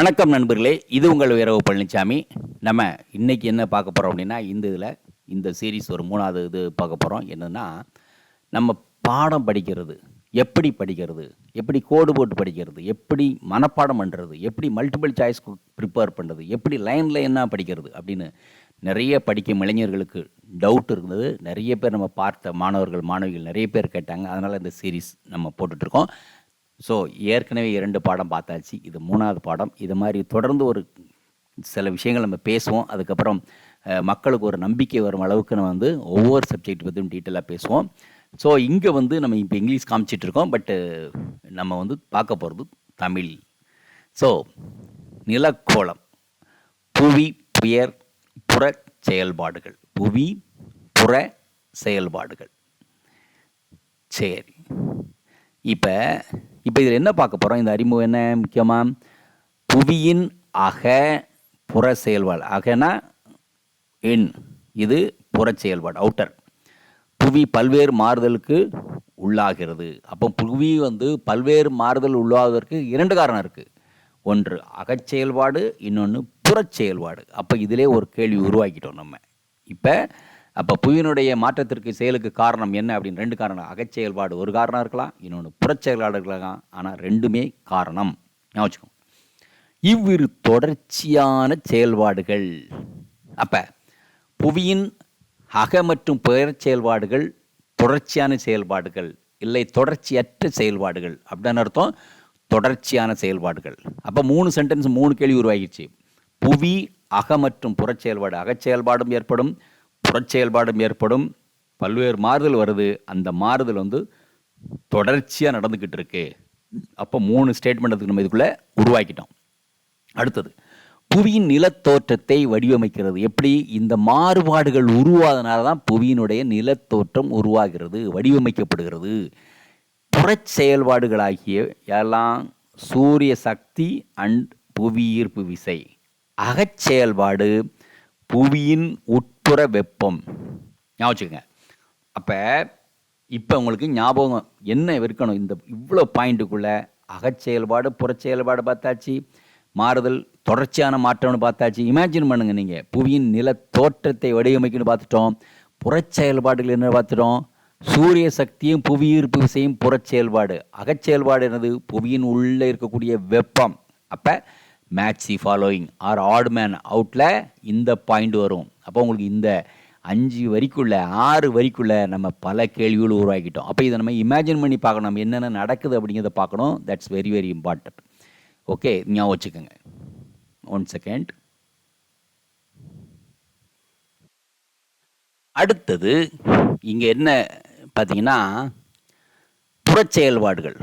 வணக்கம் நண்பர்களே இது உங்கள் வீரவு பழனிசாமி நம்ம இன்றைக்கி என்ன பார்க்க போகிறோம் அப்படின்னா இந்த இதில் இந்த சீரிஸ் ஒரு மூணாவது இது பார்க்க போகிறோம் என்னென்னா நம்ம பாடம் படிக்கிறது. எப்படி படிக்கிறது? எப்படி கோடு போட்டு படிக்கிறது? எப்படி மனப்பாடம் பண்ணுறது எப்படி மல்டிபிள் சாய்ஸ் ப்ரிப்பேர் பண்ணுறது எப்படி லைனில் என்ன படிக்கிறது? அப்படின்னு நிறைய படிக்கும் இளைஞர்களுக்கு டவுட் இருந்தது. நிறைய பேர் நம்ம பார்த்த மாணவர்கள் மாணவிகள் நிறைய பேர் கேட்டாங்க. அதனால் இந்த சீரிஸ் நம்ம போட்டுட்ருக்கோம் ஸோ ஏற்கனவே இரண்டு பாடம் பார்த்தாச்சு. இது மூணாவது பாடம். இது மாதிரி தொடர்ந்து ஒரு சில விஷயங்கள் நம்ம பேசுவோம். அதுக்கப்புறம் மக்களுக்கு ஒரு நம்பிக்கை வரும் அளவுக்கு நம்ம வந்து ஒவ்வொரு சப்ஜெக்ட் பற்றியும் டீட்டெயிலாக பேசுவோம். ஸோ இங்கே வந்து நம்ம இப்போ இங்கிலீஷ் காமிச்சிட்ருக்கோம் பட்டு நம்ம வந்து பார்க்க போகிறது தமிழ். ஸோ நிலக்கோளம். புவி புயர் புற செயல்பாடுகள். புவி புற செயல்பாடுகள். சரி. இப்போ இப்போ இதில் என்ன பார்க்க போகிறோம் இந்த அறிமுகம் என்ன முக்கியமாக புவியின் அக புற செயல்பாடு அகனா எண். இது புற செயல்பாடு அவுட்டர் புவி பல்வேறு மாறுதலுக்கு உள்ளாகிறது. அப்போ புவி வந்து பல்வேறு மாறுதல் உள்ளாவதற்கு இரண்டு காரணம் இருக்குது ஒன்று அகச்செயல்பாடு இன்னொன்று புறச்செயல்பாடு. அப்போ இதிலே ஒரு கேள்வி உருவாக்கிட்டோம் நம்ம. இப்போ அப்போ புவியினுடைய மாற்றத்திற்கு செயலுக்கு காரணம் என்ன அப்படின்னு ரெண்டு காரணம். அகச்செயல்பாடு ஒரு காரணம் இருக்கலாம் இன்னொன்று புறச்செயலாளர்களாம் இருக்கலாம் ஆனால் ரெண்டுமே காரணம். ஞாபகம் வச்சுக்கோங்க. இவ்விரு தொடர்ச்சியான செயல்பாடுகள் அப்போ புவியின் அக மற்றும் புறச் செயல்பாடுகள் தொடர்ச்சியான செயல்பாடுகள் இல்லை தொடர்ச்சியற்ற செயல்பாடுகள் அப்படின்னு அர்த்தம் தொடர்ச்சியான செயல்பாடுகள். அப்போ மூணு சென்டென்ஸ் மூணு கேள்வி உருவாகிடுச்சு. புவி அக மற்றும் புறச்செயல்பாடு அகச்செயல்பாடும் ஏற்படும். புறச்செயல்பாடும் ஏற்படும். பல்வேறு மாறுதல் வருது. அந்த மாறுதல் வந்து தொடர்ச்சியாக நடந்துக்கிட்டு இருக்கு. அப்போ மூணு ஸ்டேட்மெண்ட்டுக்கு நம்ம இதுக்குள்ளே உருவாக்கிட்டோம். அடுத்தது புவியின் நிலத்தோற்றத்தை வடிவமைக்கிறது. எப்படி? இந்த மாறுபாடுகள் உருவாதனால தான் புவியினுடைய நிலத்தோற்றம் உருவாகிறது வடிவமைக்கப்படுகிறது. புறச் செயல்பாடுகளாகிய எல்லாம் சூரிய சக்தி அண்ட் புவியீர்ப்பு விசை. அகச்செயல்பாடு புவியின் உட்புற வெப்பம். ஞாபகம் வச்சுக்கோங்க. அப்போ இப்போ உங்களுக்கு ஞாபகம் என்ன இருக்கணும்? இந்த இவ்வளோ பாயிண்ட்டுக்குள்ளே அகச்செயல்பாடு புறச்செயல்பாடு பார்த்தாச்சு. மாறுதல் தொடர்ச்சியான மாற்றம்னு பார்த்தாச்சு. இமேஜின் பண்ணுங்கள் நீங்கள் புவியின் நில தோற்றத்தை வடிவமைக்கணும்னு பார்த்துட்டோம். புறச்செயல்பாடுகள் என்ன பார்த்துட்டோம். சூரிய சக்தியும் புவியீர்ப்பு விசையும் புறச்செயல்பாடு. அகச்செயல்பாடு என்னது? புவியின் உள்ளே இருக்கக்கூடிய வெப்பம். அப்போ match the following are odd man அவுட்டில் இந்த பாயிண்ட் வரும். அப்போ உங்களுக்கு இந்த அஞ்சு வரிக்குள்ளே ஆறு வரிக்குள்ளே நம்ம பல கேள்விகள் உருவாக்கிட்டோம் அப்போ இதை நம்ம இமேஜின் பண்ணி பார்க்கணும். நம்ம என்னென்ன நடக்குது அப்படிங்கிறத பார்க்கணும். That's very very important okay ஞாபகம் வச்சுக்கோங்க. ஒன் செகண்ட் அடுத்தது இங்கே என்ன பார்த்தீங்கன்னா புறச்செயல்பாடுகள்.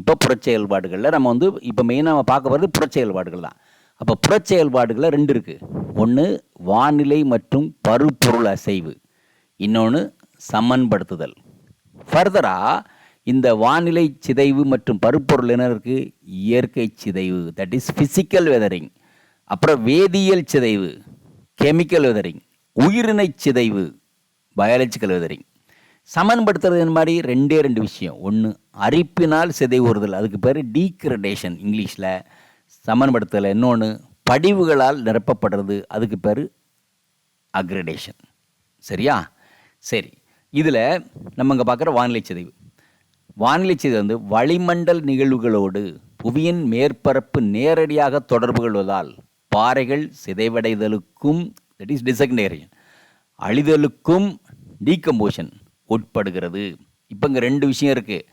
இப்போ புறச்செயல்பாடுகளில் நம்ம வந்து இப்போ மெயினாக நம்ம பார்க்க போகிறது புறச்செயல்பாடுகள் தான். அப்போ புறச்செயல்பாடுகளில் ரெண்டு இருக்குது ஒன்று வானிலை மற்றும் பருப்பொருள் அசைவு. இன்னொன்று சமன்படுத்துதல். ஃபர்தராக இந்த வானிலை சிதைவு மற்றும் பருப்பொருள் என்ன இருக்குது இயற்கை சிதைவு. தட் இஸ் ஃபிசிக்கல் வெதரிங் அப்புறம் வேதியியல் சிதைவு. கெமிக்கல் வெதரிங் உயிரினை சிதைவு. பயாலஜிக்கல் வெதரிங் சமன்படுத்துறது மாதிரி ரெண்டே ரெண்டு விஷயம். ஒன்று அரிப்பினால் சிதைவுறுதல். அதுக்கு பேர் டீக்ரடேஷன் இங்கிலீஷில். சமன்படுத்தலை. இன்னொன்று படிவுகளால் நிரப்பப்படுறது. அதுக்கு பேர் அக்ரடேஷன். சரியா? சரி. இதில் நம்ம இங்கே பார்க்குற வானிலை சிதைவு. வானிலை சிதைவு வந்து வளிமண்டல் நிகழ்வுகளோடு புவியின் மேற்பரப்பு நேரடியாக தொடர்பு கொள்வதால் பாறைகள் சிதைவடைதலுக்கும் தட் இஸ் டிசக்னேரியன் அழிதலுக்கும் டீகம்போஷன் உட்படுகிறது. இப்போ இங்கே ரெண்டு விஷயம் இருக்குது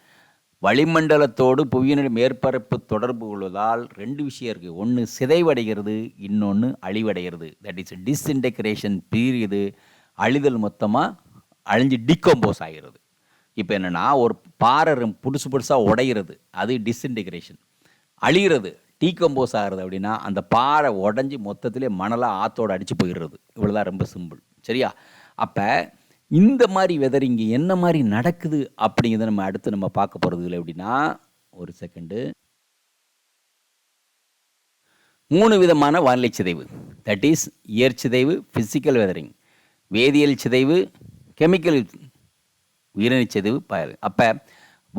வளிமண்டலத்தோடு புவியினுடைய மேற்பரப்பு தொடர்பு கொள்வதால் ரெண்டு விஷயம் இருக்குது ஒன்று சிதைவடைகிறது இன்னொன்று அழிவடைகிறது. தட் இஸ் டிஸ்இன்டெக்ரேஷன் பீரியது அழிதல் மொத்தமாக அழிஞ்சு டிகம்போஸ் ஆகிறது. இப்போ என்னென்னா ஒரு பாறை ரொம்ப புதுசு புதுசாக உடைகிறது அது டிஸ்இன்டெக்ரேஷன் அழிகிறது டீகம்போஸ் ஆகிறது அப்படின்னா அந்த பாறை உடஞ்சி மொத்தத்திலே மணலாக ஆத்தோடு அடித்து போயிடுறது. இவ்வளோதான் ரொம்ப சிம்பிள் சரியா? அப்போ இந்த மாதிரி வெதர் இங்கே என்ன மாதிரி நடக்குது அப்படிங்கிறத நம்ம அடுத்து நம்ம பார்க்க போகிறது இல்லை எப்படின்னா ஒரு செகண்டு மூணு விதமான வானிலை சிதைவு. தட் இஸ் இயற் சிதைவு ஃபிசிக்கல் வெதரிங் வேதியியல் சிதைவு கெமிக்கல் உயிரினச் சிதைவு பயல் அப்போ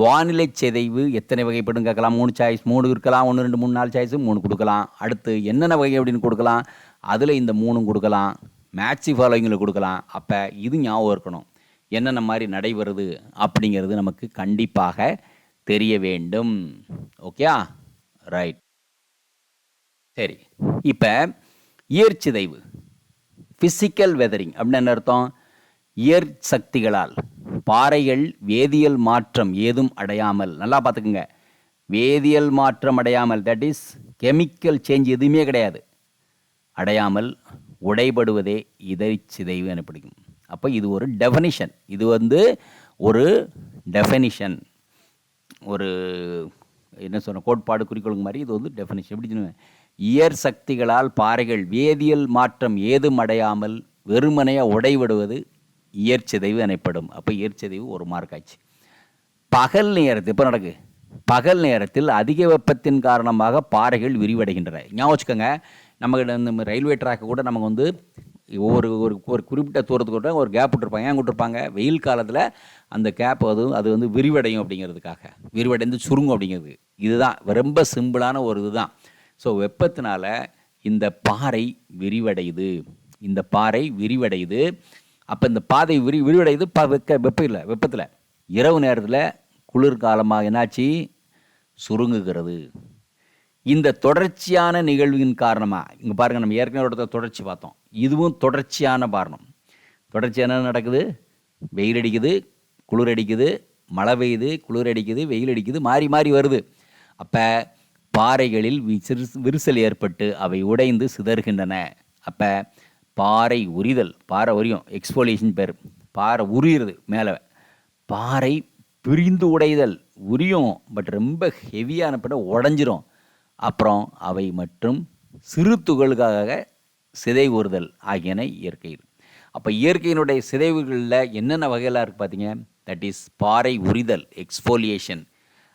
வானிலை சிதைவு எத்தனை வகைப்படும் கேட்கலாம். மூணு சாய்ஸ் மூணு இருக்கலாம் ஒன்று ரெண்டு மூணு நாலு சாய்ஸு மூணு கொடுக்கலாம். அடுத்து என்னென்ன வகை அப்படின்னு கொடுக்கலாம். அதில் இந்த மூணும் கொடுக்கலாம். மேட்சி ஃபாலோவிங்கில் கொடுக்கலாம். அப்போ இது ஞாபகம் இருக்கணும். என்னென்ன மாதிரி நடைபெறுது அப்படிங்கிறது நமக்கு கண்டிப்பாக தெரிய வேண்டும். ஓகேயா ரைட் சரி. இப்போ இயற்சிதைவு ஃபிசிக்கல் வெதரிங் அப்படின்னு என்ன அர்த்தம்? இயற் சக்திகளால். பாறைகள் வேதியியல் மாற்றம் ஏதும் அடையாமல். நல்லா பார்த்துக்குங்க. வேதியியல் மாற்றம் அடையாமல். தட் இஸ் கெமிக்கல் சேஞ்ச் எதுவுமே கிடையாது. அடையாமல் உடைபடுவதே இதை சிதைவு எனப்படுகும் அப்போ இது ஒரு டெஃபனிஷன் இது வந்து ஒரு டெஃபனிஷன் ஒரு என்ன சொன்ன கோட்பாடு குறிக்கோளுங்க மாதிரி இது வந்து டெஃபனிஷன் எப்படி சொல்லுவேன் இயற் சக்திகளால் பாறைகள் வேதியியல் மாற்றம் ஏதும் அடையாமல் வெறுமனையாக உடைவிடுவது இயற்சிதைவு எனப்படும். அப்போ இயற்சிதைவு ஒரு மார்க் ஆச்சு. பகல் நேரத்தில் இப்போ நடக்கு? பகல் நேரத்தில் அதிக வெப்பத்தின் காரணமாக பாறைகள் விரிவடைகின்றன. ஞாபகம் வச்சுக்கோங்க. நம்மக்கிட்ட இந்த ரயில்வே ட்ராக்கை கூட நமக்கு வந்து ஒரு ஒரு ஒரு குறிப்பிட்ட தூரத்துக்கு கூட ஒரு கேப் விட்டுருப்பாங்க. ஏன் விட்டுருப்பாங்க? வெயில் காலத்தில் அந்த கேப் அது அது வந்து விரிவடையும் அப்படிங்கிறதுக்காக. விரிவடைந்து சுருங்கும் அப்படிங்கிறது. இதுதான். ரொம்ப சிம்பிளான ஒரு இதுதான். ஸோ வெப்பத்தினால இந்த பாறை விரிவடையுது. இந்த பாறை விரிவடையுது. அப்போ இந்த பாதை விரி விரிவடையுது ப வெக்க வெப்பம் இல்லை வெப்பத்தில். இரவு நேரத்தில் குளிர்காலமாக என்னாச்சு? சுருங்குகிறது. இந்த தொடர்ச்சியான நிகழ்வின் காரணமாக இங்கே பாருங்கள் நம்ம ஏற்கனவே இடத்த தொடர்ச்சி பார்த்தோம். இதுவும் தொடர்ச்சியான காரணம் தொடர்ச்சி என்ன நடக்குது? வெயில் அடிக்குது குளிர் அடிக்குது மழை பெய்யுது குளிர் அடிக்குது வெயில் அடிக்குது மாறி மாறி வருது. அப்போ பாறைகளில் விசிறு- விரிசல் ஏற்பட்டு அவை உடைந்து சிதறுகின்றன. அப்போ பாறை உரிதல் பாறை உரியும் எக்ஸ்போலியேஷன் பேர். பாறை உரியுறது மேலே. பாறை பிரிந்து உடைதல் உரியும் பட் ரொம்ப ஹெவியான பின்ன உடஞ்சிரும். அப்புறம் அவை மற்றும் சிறு துகள்களாக சிதைவுறுதல் ஆகியன இயற்கையில். அப்போ இயற்கையினுடைய சிதைவுகளில் என்னென்ன வகையெல்லாம் இருக்குது பார்த்தீங்க தட் இஸ் பாறை உரிதல் எக்ஸ்போலியேஷன்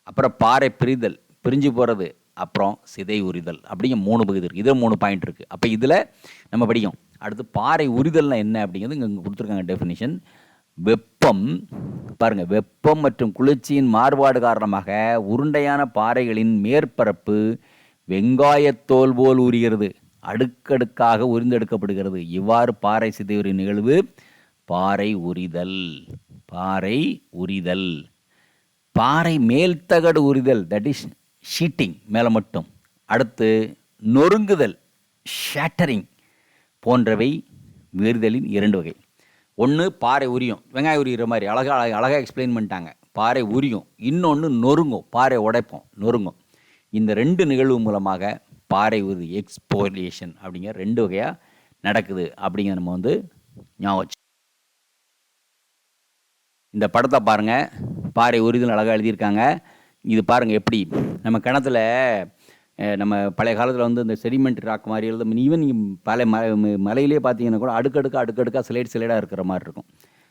அப்புறம் பாறை பிரிதல் பிரிஞ்சு போகிறது அப்புறம் சிதை உரிதல். அப்படிங்க மூணு பகுதி இருக்குது இதில் மூணு பாயிண்ட் இருக்குது அப்போ இதில் நம்ம படிக்கும் அடுத்து பாறை உரிதல்னால் என்ன அப்படிங்கிறது இங்கே கொடுத்துருக்காங்க டெஃபினிஷன் வெப்பம் பாருங்கள் வெப்பம் மற்றும் குளிர்ச்சியின் மாறுபாடு காரணமாக உருண்டையான பாறைகளின் மேற்பரப்பு வெங்காயத்தோல் போல் உரிகிறது. அடுக்கடுக்காக உரிந்தெடுக்கப்படுகிறது. இவ்வாறு பாறை சிதைவுறு நிகழ்வு பாறை உரிதல் பாறை உரிதல். பாறை மேல்தகடு உரிதல் தட் இஸ் ஷீட்டிங் மேலே மட்டும். அடுத்து நொறுங்குதல் ஷேட்டரிங் போன்றவை விரிதலின் இரண்டு வகை. ஒன்று பாறை உரியும் வெங்காயம் உரிகிற மாதிரி அழகா அழகாக எக்ஸ்பிளைன் பண்ணிட்டாங்க. பாறை உரியும் இன்னொன்று நொறுங்கும் பாறை உடைப்போம் நொறுங்கும். இந்த ரெண்டு நிகழ்வு மூலமாக பாறை உறுதி எக்ஸ்போலியேஷன் அப்படிங்கிற ரெண்டு வகையாக நடக்குது அப்படிங்கிற நம்ம வந்து ஞாபகம் இந்த படத்தை பாருங்க. பாறை உறுதியில் அழகாக எழுதியிருக்காங்க. இது பாருங்கள் எப்படி. நம்ம கிணத்துல நம்ம பழைய காலத்தில் வந்து இந்த செடிமெண்ட் ராக் மாதிரி எழுத ஈவன் நீங்கள் பல ம ம- மலையிலே பார்த்தீங்கன்னா கூட அடுக்கடுக்காக அடுக்கடுக்காக சிலைட் சிலைடாக இருக்கிற மாதிரி இருக்கும்.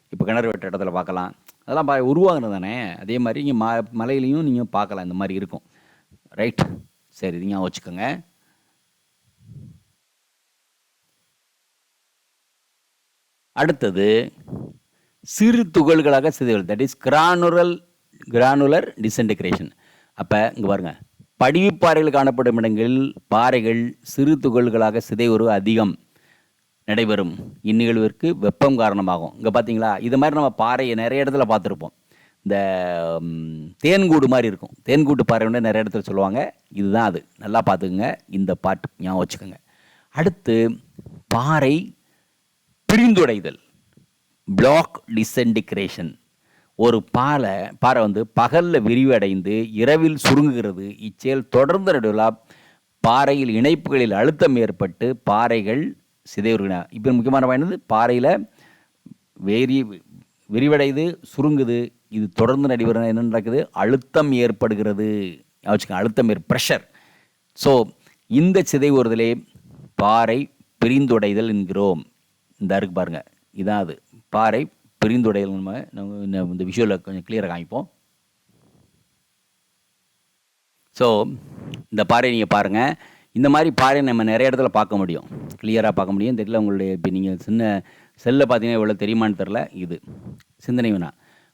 இப்போ கிணறு வெட்ட இடத்துல பார்க்கலாம். அதெல்லாம் பா உருவாகுனது தானே. அதே மாதிரி இங்கே ம மலையிலையும் நீங்கள் பார்க்கலாம். இந்த மாதிரி இருக்கும். ரைட் சரி இது ஞாபகம் வச்சுக்கோங்க. அடுத்தது சிறு துகள்களாக சிதைவது that is granular granular disintegration அப்போ இங்கே பாருங்க. படிவுப்பாறைகள் காணப்படும் இடங்களில் பாறைகள் சிறு துகள்களாக சிதைவுறு அதிகம் நடைபெறும். இந்நிகழ்விற்கு வெப்பம் காரணமாகும். இங்கே பார்த்தீங்களா இது மாதிரி நம்ம பாறையை நிறைய இடத்துல பார்த்துருப்போம். இந்த தேன்கூடு மாதிரி இருக்கும். தேன்கூட்டு பாறை நிறைய இடத்துல சொல்லுவாங்க. இதுதான் அது. நல்லா பார்த்துக்குங்க. இந்த பாட்டு ஞாபகம் வச்சுக்கோங்க. அடுத்து பாறை பிரிந்துடைதல். பிளாக் டிசன்டிக்ரேஷன் ஒரு பாலை பாறை வந்து பகலில் விரிவடைந்து இரவில் சுருங்குகிறது. இச்செயல் தொடர்ந்து நடுவில் பாறையில் இணைப்புகளில் அழுத்தம் ஏற்பட்டு பாறைகள் சிதைவுறுகின இப்போ முக்கியமான பாயிண்ட் பாறையில் வேரி விரிவடைது சுருங்குது. இது தொடர்ந்து நடைபெற என்ன நடக்குது? அழுத்தம் ஏற்படுகிறது. வச்சுக்கோங்க அழுத்தம் ஏற் ப்ரெஷர் ஸோ இந்த சிதைவுறுதலே பாறை பிரிந்துடைதல் என்கிறோம். இந்த இருக்கு பாருங்கள் இதான் அது. பாறை பிரிந்துடைதல் நம்ம நம்ம இந்த- இந்த விஷுவலில் கொஞ்சம் கிளியராக காமிப்போம். ஸோ இந்த பாறை நீங்கள் பாருங்கள் இந்த மாதிரி பாறை நம்ம நிறைய இடத்துல பார்க்க முடியும். கிளியராக பார்க்க முடியும். தெரியல உங்களுடைய இப்போ நீங்கள் சின்ன செல்லை பார்த்தீங்கன்னா இவ்வளோ தெரியுமான்னு தெரில இது சிந்தனை வேணா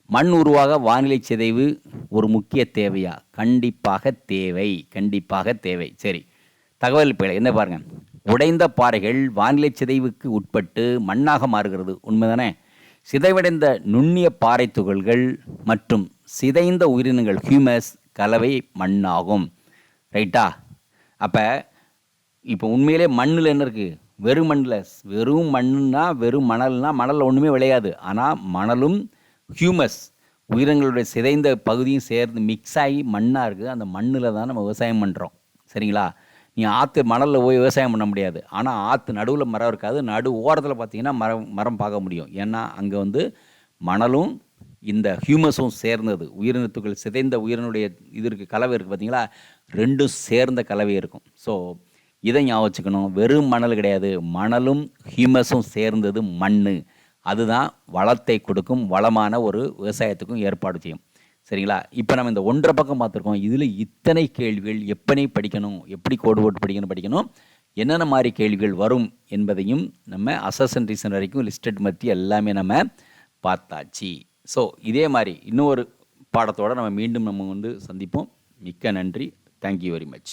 மண் உருவாக வானிலை சிதைவு ஒரு முக்கிய தேவையா? கண்டிப்பாக தேவை கண்டிப்பாக தேவை. சரி தகவல் பிழை என்ன பாருங்க. உடைந்த பாறைகள் வானிலை சிதைவுக்கு உட்பட்டு மண்ணாக மாறுகிறது. உண்மைதானே? சிதைவடைந்த நுண்ணிய பாறை துகள்கள் மற்றும் சிதைந்த உயிரினங்கள் ஹியூமஸ் கலவை மண்ணாகும். ரைட்டா? அப்போ இப்போ உண்மையிலே மண்ணில் என்ன இருக்குது வெறும் மண்ணில் வெறும் மண்ணுன்னா வெறும் மணல்னா மணலில் ஒன்றுமே விளையாது. ஆனால் மணலும் ஹியூமஸ் உயிரங்களுடைய சிதைந்த பகுதியும் சேர்ந்து மிக்ஸ் ஆகி மண்ணாக இருக்குது. அந்த மண்ணில் தான் நம்ம விவசாயம் பண்ணுறோம் சரிங்களா? நீ ஆற்று மணலில் போய் விவசாயம் பண்ண முடியாது. ஆனால் ஆற்று நடுவில் மரம் இருக்காது. நடு ஓரத்தில் பார்த்தீங்கன்னா மரம் மரம் பார்க்க முடியும். ஏன்னா அங்கே வந்து மணலும் இந்த ஹியூமஸும் சேர்ந்தது. உயிரினத்துக்கள் சிதைந்த உயிரினுடைய இது இருக்குது கலவை இருக்குது பார்த்தீங்களா ரெண்டும் சேர்ந்த கலவை இருக்கும். ஸோ இதை ஞாபகம் வச்சுக்கணும். வெறும் மணல் கிடையாது. மணலும் ஹியூமஸும் சேர்ந்தது மண் அதுதான் வளத்தை கொடுக்கும் வளமான ஒரு விவசாயத்துக்கும் ஏற்பாடு செய்யும். சரிங்களா? இப்போ நம்ம இந்த ஒன்றரை பக்கம் பார்த்துருக்கோம். இதில் இத்தனை கேள்விகள் எப்படி படிக்கணும் எப்படி கோடு போட்டு படிக்கணும் படிக்கணும் என்னென்ன மாதிரி கேள்விகள் வரும் என்பதையும் நம்ம அசசன் ரீசன் வரைக்கும் லிஸ்டட் மத்தி எல்லாமே நம்ம பார்த்தாச்சு. ஸோ இதே மாதிரி இன்னொரு பாடத்தோடு நம்ம மீண்டும் நம்ம வந்து சந்திப்போம். மிக்க நன்றி. Thank you very much